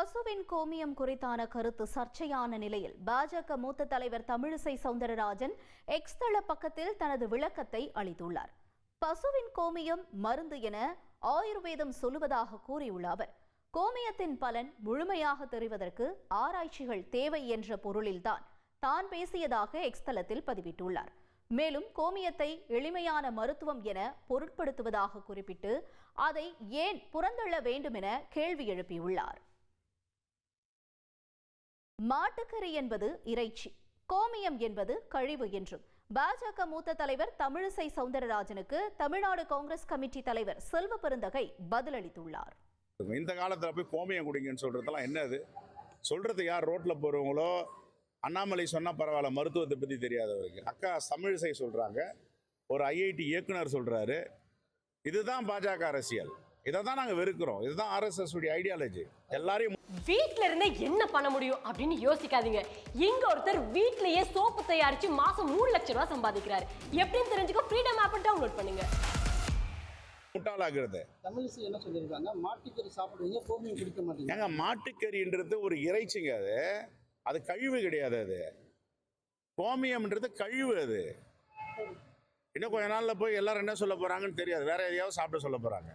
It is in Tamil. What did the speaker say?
பசுவின் கோமியம் குறித்தான கருத்து சர்ச்சையான நிலையில் பாஜக மூத்த தலைவர் தமிழிசை சவுந்தரராஜன் எக்ஸ் தள பக்கத்தில் தனது விளக்கத்தை அளித்துள்ளார். பசுவின் கோமியம் மருந்து என ஆயுர்வேதம் சொல்லுவதாக கூறியுள்ள அவர் கோமியத்தின் பலன் முழுமையாக தெரிவதற்கு ஆராய்ச்சிகள் தேவை என்ற பொருளில்தான் தான் பேசியதாக எக்ஸ் தளத்தில் பதிவிட்டுள்ளார். மேலும் கோமியத்தை எளிமையான மருத்துவம் என பொருட்படுத்துவதாக குறிப்பிட்டு அதை ஏன் புறந்தள்ள வேண்டும் என கேள்வி எழுப்பியுள்ளார். மாட்டுக்கறி என்பது இறைச்சி கோமியம் என்பது கழிவு என்றும். பாஜக மூத்த தலைவர் தமிழிசை சவுந்தரராஜனுக்கு தமிழ்நாடு காங்கிரஸ் கமிட்டி தலைவர் செல்வ பெருந்தகை பதிலளித்துள்ளார். இந்த காலத்தில் போய் கோமியம் குடிங்கன்னு சொல்கிறதெல்லாம் என்னது சொல்கிறது யார்? ரோட்டில் போகிறவங்களோ அண்ணாமலை சொன்னால் பரவாயில்ல மருத்துவத்தை பற்றி தெரியாதவருக்கு. அக்கா தமிழிசை சொல்கிறாங்க ஒரு ஐஐடி இயக்குனர் சொல்கிறாரு இதுதான் பாஜக அரசியல். இதை தான் நாங்கள் வெறுக்கிறோம். இதுதான் ஆர்எஸ்எஸ் உடைய ஐடியாலஜி எல்லாரையும் வீட்ல இருந்தே என்ன பண்ண முடியும் அப்படின்னு யோசிக்காதீங்க. இங்க ஒருத்தர் வீட்லயே சோப்பு தயாரிச்சு மாசம் மூணு லட்சம் ரூபாய் சம்பாதிக்கிறாரு. எப்படின்னு தெரிஞ்சுக்க ஃப்ரீடம் ஆப் டவுன்லோட் பண்ணுங்க. முட்டாளாகிறது. தமிழிசை என்ன சொல்லியிருக்காங்க? மாட்டுக்கறி சாப்பிடுவீங்க கோமியம் குடிக்க மாட்டீங்க. ஏங்க மாட்டுக்கறின்றது ஒரு இறைச்சிங்க அது. அது கழிவு கிடையாது அது. கோமியம்ன்றது கழிவு அது. இன்னும் கொஞ்ச நாள்ல போய் எல்லாரும் என்ன சொல்ல போறாங்கன்னு தெரியாது. வேற எதையாவது சாப்பிட சொல்ல போறாங்க.